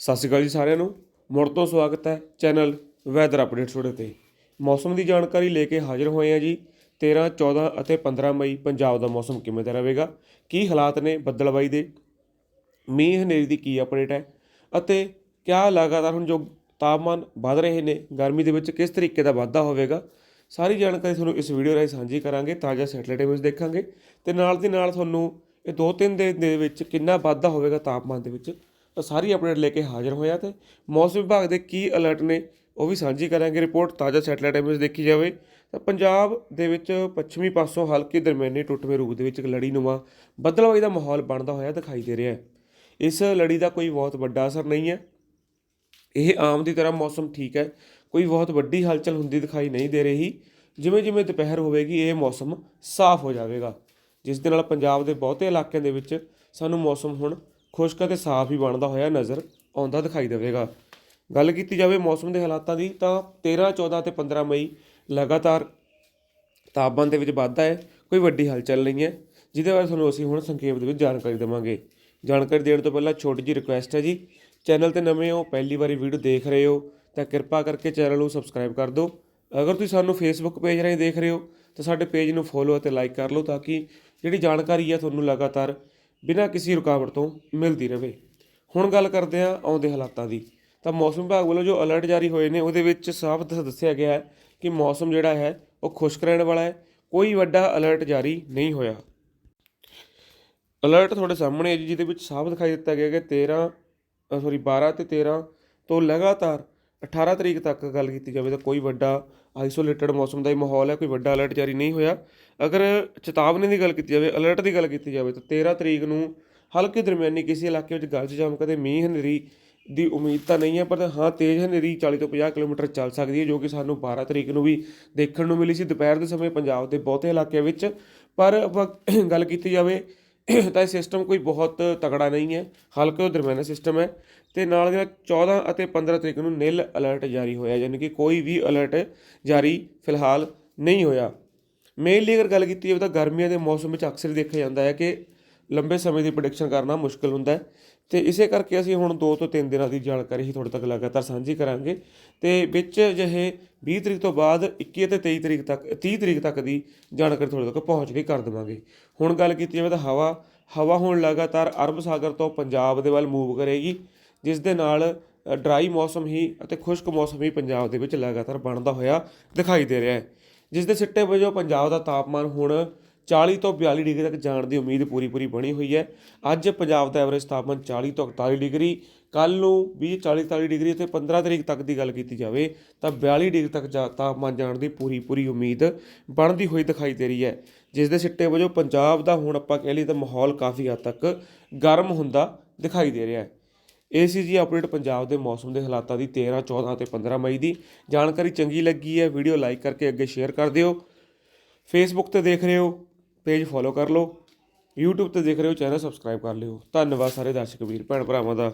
ਸਤਿ ਸ਼੍ਰੀ ਅਕਾਲ ਜੀ ਸਾਰਿਆਂ ਨੂੰ। ਮੁੜ ਤੋਂ ਸਵਾਗਤ ਹੈ ਚੈਨਲ ਵੈਦਰ ਅਪਡੇਟਸ ਤੁਹਾਡੇ ਤੇ। ਮੌਸਮ ਦੀ ਜਾਣਕਾਰੀ ਲੈ ਕੇ ਹਾਜ਼ਰ ਹੋਏ ਹਾਂ ਜੀ। 13 14 ਅਤੇ 15 ਮਈ ਪੰਜਾਬ ਦਾ ਮੌਸਮ ਕਿਵੇਂ ਦਾ ਰਹੇਗਾ? ਕੀ ਹਾਲਾਤ ਨੇ ਬੱਦਲਬਾਈ ਦੇ? ਮੀਂਹ ਹਨੇਰੀ ਦੀ ਕੀ ਅਪਡੇਟ ਹੈ? ਅਤੇ ਕਿਆ ਲਗਾਤਾਰ ਹੁਣ ਜੋ ਤਾਪਮਾਨ ਵਧ ਰਹੇ ਨੇ, ਗਰਮੀ ਦੇ ਵਿੱਚ ਕਿਸ ਤਰੀਕੇ ਦਾ ਵਾਧਾ ਹੋਵੇਗਾ? ਸਾਰੀ ਜਾਣਕਾਰੀ ਤੁਹਾਨੂੰ ਇਸ ਵੀਡੀਓ ਰਾਹੀਂ ਸਾਂਝੀ ਕਰਾਂਗੇ, ਤਾਜ਼ਾ ਸੈਟਲਾਈਟ ਇਮੇਜ ਦੇਖਾਂਗੇ। ਤੇ ਨਾਲ ਦੀ ਨਾਲ ਤੁਹਾਨੂੰ ਇਹ ਦੋ ਤਿੰਨ ਦਿਨ ਦੇ ਵਿੱਚ ਕਿੰਨਾ ਵਾਧਾ ਹੋਵੇਗਾ ਤਾਪਮਾਨ ਦੇ ਵਿੱਚ? ਸਾਰੀ ਅਪਡੇਟ ਲੈ ਕੇ ਹਾਜ਼ਰ ਹੋਇਆ ਤੇ ਮੌਸਮ ਵਿਭਾਗ ਦੇ ਕੀ ਅਲਰਟ ਨੇ ਉਹ ਵੀ ਸਾਂਝੀ ਕਰਾਂਗੇ। ਰਿਪੋਰਟ ਤਾਜ਼ਾ ਸੈਟਲਾਈਟ ਇਮੇਜ ਦੇਖੀ ਜਾਵੇ ਤਾਂ ਪੰਜਾਬ ਦੇ ਵਿੱਚ ਪੱਛਮੀ ਪਾਸੋਂ ਹਲਕੀ ਦਰਮਿਆਨੀ ਟੁੱਟਵੇਂ ਰੂਪ ਦੇ ਵਿੱਚ ਇੱਕ ਲੜੀਨੁਮਾ ਬੱਦਲਬਾਈ ਦਾ ਮਾਹੌਲ ਬਣਦਾ ਹੋਇਆ ਦਿਖਾਈ ਦੇ ਰਿਹਾ ਹੈ। ਇਸ ਲੜੀ ਦਾ ਕੋਈ ਬਹੁਤ ਵੱਡਾ ਅਸਰ ਨਹੀਂ ਹੈ। ਇਹ ਆਮ ਦੀ ਤਰ੍ਹਾਂ ਮੌਸਮ ਠੀਕ ਹੈ। ਕੋਈ ਬਹੁਤ ਵੱਡੀ ਹਲਚਲ ਹੁੰਦੀ ਦਿਖਾਈ ਨਹੀਂ ਦੇ ਰਹੀ। ਜਿਵੇਂ ਜਿਵੇਂ ਦੁਪਹਿਰ ਹੋਵੇਗੀ, ਇਹ ਮੌਸਮ ਸਾਫ਼ ਹੋ ਜਾਵੇਗਾ। ਜਿਸ ਦੇ ਨਾਲ ਪੰਜਾਬ ਦੇ ਬਹੁਤੇ ਇਲਾਕਿਆਂ ਦੇ ਵਿੱਚ ਸਾਨੂੰ ਮੌਸਮ ਹੁਣ ਖੁਸ਼ਕ ਅਤੇ ਸਾਫ਼ ਹੀ ਬਣਦਾ ਹੋਇਆ ਨਜ਼ਰ ਆਉਂਦਾ ਦਿਖਾਈ ਦੇਵੇਗਾ। ਗੱਲ ਕੀਤੀ ਜਾਵੇ ਮੌਸਮ ਦੇ ਹਾਲਾਤਾਂ ਦੀ ਤਾਂ 13 14 ਤੇ 15 ਮਈ ਲਗਾਤਾਰ ਤਾਪਮਾਨ ਦੇ ਵਿੱਚ ਵਾਧਾ ਹੈ, ਕੋਈ ਵੱਡੀ ਹਲਚਲ ਨਹੀਂ ਹੈ, ਜਿਹਦੇ ਬਾਰੇ ਤੁਹਾਨੂੰ ਅਸੀਂ ਹੁਣ ਸੰਖੇਪ ਦੇ ਵਿੱਚ ਜਾਣਕਾਰੀ ਦੇਵਾਂਗੇ। ਜਾਣਕਾਰੀ ਦੇਣ ਤੋਂ ਪਹਿਲਾਂ ਛੋਟੀ ਜਿਹੀ ਰਿਕੁਐਸਟ ਹੈ ਜੀ, ਚੈਨਲ ਤੇ ਨਵੇਂ ਹੋ, ਪਹਿਲੀ ਵਾਰੀ ਵੀਡੀਓ ਦੇਖ ਰਹੇ ਹੋ, ਤਾਂ ਕਿਰਪਾ ਕਰਕੇ ਚੈਨਲ ਨੂੰ ਸਬਸਕ੍ਰਾਈਬ ਕਰ ਦਿਓ। ਅਗਰ ਤੁਸੀਂ ਸਾਨੂੰ ਫੇਸਬੁੱਕ ਪੇਜ ਰਾਹੀਂ ਦੇਖ ਰਹੇ ਹੋ, ਤਾਂ ਸਾਡੇ ਪੇਜ ਨੂੰ ਫੋਲੋ ਅਤੇ ਲਾਈਕ ਕਰ ਲਓ, ਤਾਂ ਕਿ ਜਿਹੜੀ ਜਾਣਕਾਰੀ ਹੈ ਤੁਹਾਨੂੰ ਲਗਾਤਾਰ ਬਿਨਾਂ ਕਿਸੇ ਰੁਕਾਵਟ ਤੋਂ ਮਿਲਦੀ ਰਹੇ ਹੁਣ ਗੱਲ ਕਰਦੇ ਹਾਂ ਆਉਂਦੇ ਹਾਲਾਤਾਂ ਦੀ। ਤਾਂ ਮੌਸਮ ਵਿਭਾਗ ਵੱਲੋਂ ਜੋ ਅਲਰਟ ਜਾਰੀ ਹੋਏ ਨੇ, ਉਹਦੇ ਵਿੱਚ ਸਾਫ਼ ਦ- ਦੱਸਿਆ ਗਿਆ ਹੈ ਕਿ ਮੌਸਮ ਜਿਹੜਾ ਹੈ, ਉਹ ਖੁਸ਼ਕ ਰਹਿਣ ਵਾਲਾ ਹੈ। ਕੋਈ ਵੱਡਾ ਅਲਰਟ ਜਾਰੀ ਨਹੀਂ ਹੋਇਆ। ਅਲਰਟ ਤੁਹਾਡੇ ਸਾਹਮਣੇ ਹੈ ਜੀ, ਜਿਹਦੇ ਵਿੱਚ ਸਾਫ਼ ਦਿਖਾਈ ਦਿੱਤਾ ਗਿਆ ਕਿ 13 ਸੌਰੀ 12 ਤੇ 13 ਤੋਂ ਲਗਾਤਾਰ 18 ਤਰੀਕ ਤੱਕ ਗੱਲ ਕੀਤੀ ਜਾਵੇ ਤਾਂ ਕੋਈ ਵੱਡਾ ਆਈਸੋਲੇਟਡ ਮੌਸਮ ਦਾ ਹੀ ਮਾਹੌਲ ਹੈ, ਕੋਈ ਵੱਡਾ ਅਲਰਟ ਜਾਰੀ ਨਹੀਂ ਹੋਇਆ। ਅਗਰ ਚੇਤਾਵਨੀ ਦੀ ਗੱਲ ਕੀਤੀ ਜਾਵੇ ਅਲਰਟ ਦੀ ਗੱਲ ਕੀਤੀ ਜਾਵੇ ਤਾਂ 13 ਤਰੀਕ ਨੂੰ ਹਲਕੀ ਦਰਮਿਆਨੀ ਕਿਸੇ ਇਲਾਕੇ ਵਿੱਚ ਗਰਜ ਚਮਕ ਕਦੇ ਮੀਂਹ, ਹਨੇਰੀ ਦੀ ਉਮੀਦ ਤਾਂ ਨਹੀਂ ਹੈ, ਪਰ ਹਾਂ, ਤੇਜ਼ ਹਨੇਰੀ 40 ਤੋਂ 50 ਕਿਲੋਮੀਟਰ ਚੱਲ ਸਕਦੀ ਹੈ, ਜੋ ਕਿ ਸਾਨੂੰ 12 ਤਰੀਕ ਨੂੰ ਵੀ ਦੇਖਣ ਨੂੰ ਮਿਲੀ ਸੀ। ਦੁਪਹਿਰ ਦੇ ਸਮੇਂ ਪੰਜਾਬ ਦੇ ਬਹੁਤੇ ਇਲਾਕਿਆਂ ਵਿੱਚ ਪਰ ਗੱਲ ਕੀਤੀ ਜਾਵੇ ਤਾਂ ਇਹ ਸਿਸਟਮ ਕੋਈ ਬਹੁਤ ਤਕੜਾ ਨਹੀਂ ਹੈ। ਹਲਕੇ ਦਰਮਿਆਨਾ ਸਿਸਟਮ ਹੈ ਤੇ ਨਾਲ ਦੇ ਨਾਲ 14 ਅਤੇ 15 ਤਰੀਕ ਨੂੰ ਨਿਲ ਅਲਰਟ ਜਾਰੀ ਹੋਇਆ, ਯਾਨੀ ਕਿ ਕੋਈ ਵੀ ਅਲਰਟ ਜਾਰੀ ਫਿਲਹਾਲ ਨਹੀਂ ਹੋਇਆ। ਮੇਨਲੀ ਅਗਰ ਗੱਲ ਕੀਤੀ ਜਾਵੇ ਤਾਂ ਗਰਮੀਆਂ ਦੇ ਮੌਸਮ ਵਿੱਚ ਅਕਸਰ ਦੇਖਿਆ ਜਾਂਦਾ ਹੈ ਕਿ ਲੰਬੇ ਸਮੇਂ ਦੀ ਪ੍ਰੈਡਿਕਸ਼ਨ ਕਰਨਾ ਮੁਸ਼ਕਲ ਹੁੰਦਾ ਹੈ। ਤੇ ਇਸੇ ਕਰਕੇ ਅਸੀਂ ਹੁਣ 2 ਤੋਂ 3 ਦਿਨਾਂ ਦੀ ਜਾਣਕਾਰੀ ਹੀ ਤੁਹਾਡੇ ਤੱਕ ਲਗਾਤਾਰ ਸਾਂਝੀ ਕਰਾਂਗੇ। ਤੇ ਵਿੱਚ ਜਿਹੇ 20 ਤਰੀਕ ਤੋਂ ਬਾਅਦ 21 ਅਤੇ 23 ਤਰੀਕ ਤੱਕ 30 ਤਰੀਕ ਤੱਕ ਦੀ ਜਾਣਕਾਰੀ ਤੁਹਾਡੇ ਤੱਕ ਪਹੁੰਚਦੀ ਕਰ ਦੇਵਾਂਗੇ। ਹੁਣ ਗੱਲ ਕੀਤੀ ਜਾਵੇ ਤਾਂ ਹਵਾ ਹਵਾ ਹੁਣ ਲਗਾਤਾਰ ਅਰਬ ਸਾਗਰ ਤੋਂ ਪੰਜਾਬ ਦੇ ਵੱਲ ਮੂਵ ਕਰੇਗੀ, ਜਿਸ ਦੇ ਨਾਲ ਡਰਾਈ ਮੌਸਮ ਹੀ ਅਤੇ ਖੁਸ਼ਕ ਮੌਸਮ ਹੀ ਪੰਜਾਬ ਦੇ ਵਿੱਚ ਲਗਾਤਾਰ ਬਣਦਾ ਹੋਇਆ ਦਿਖਾਈ ਦੇ ਰਿਹਾ ਹੈ। ਜਿਸ ਦੇ ਸਿੱਟੇ ਵਜੋਂ ਪੰਜਾਬ ਦਾ ਤਾਪਮਾਨ ਹੁਣ 40 ਤੋਂ 42 ਡਿਗਰੀ ਤੱਕ ਜਾਣ ਦੀ ਉਮੀਦ ਪੂਰੀ ਪੂਰੀ ਬਣੀ ਹੋਈ ਹੈ। ਅੱਜ ਪੰਜਾਬ ਦਾ ਐਵਰੇਜ ਤਾਪਮਾਨ 40 ਤੋਂ 41 ਡਿਗਰੀ ਕੱਲ ਨੂੰ ਵੀ 40 41 ਡਿਗਰੀ ਤੇ 15 ਤਰੀਕ ਤੱਕ ਦੀ ਗੱਲ ਕੀਤੀ ਜਾਵੇ ਤਾਂ 42 ਡਿਗਰੀ ਤੱਕ ਜਾ- ਤਾਪਮਾਨ ਜਾਣ ਦੀ ਪੂਰੀ ਪੂਰੀ ਉਮੀਦ ਬਣਦੀ ਹੋਈ ਦਿਖਾਈ ਦੇ ਰਹੀ ਹੈ। ਜਿਸ ਦੇ ਸਿੱਟੇ ਵਜੋਂ ਪੰਜਾਬ ਦਾ ਹੁਣ ਆਪਾਂ ਕਹਿ ਲਈ ਤਾਂ ਮਾਹੌਲ ਕਾਫੀ ਹੱਦ ਤੱਕ ਗਰਮ ਹੁੰਦਾ ਦਿਖਾਈ ਦੇ ਰਿਹਾ ਹੈ। ਇਹ ਸੀ ਜੀ ਅਪਡੇਟ ਪੰਜਾਬ ਦੇ ਮੌਸਮ ਦੇ ਹਾਲਾਤਾਂ ਦੀ 13 14 ਤੇ 15 ਮਈ ਦੀ। ਜਾਣਕਾਰੀ ਚੰਗੀ ਲੱਗੀ ਹੈ, ਵੀਡੀਓ ਲਾਈਕ ਕਰਕੇ ਅੱਗੇ ਸ਼ੇਅਰ ਕਰ ਦਿਓ। ਫੇਸਬੁੱਕ ਤੇ ਦੇਖ ਰਹੇ ਹੋ। ਪੇਜ ਫੋਲੋ ਕਰ ਲਓ, YouTube ਤੇ ਦੇਖ ਰਹੇ ਹੋ, ਚੈਨਲ ਸਬਸਕ੍ਰਾਈਬ ਕਰ ਲਿਓ। ਧੰਨਵਾਦ ਸਾਰੇ ਦਰਸ਼ਕ ਵੀਰ, ਭੈਣ ਭਰਾਵਾਂ ਦਾ।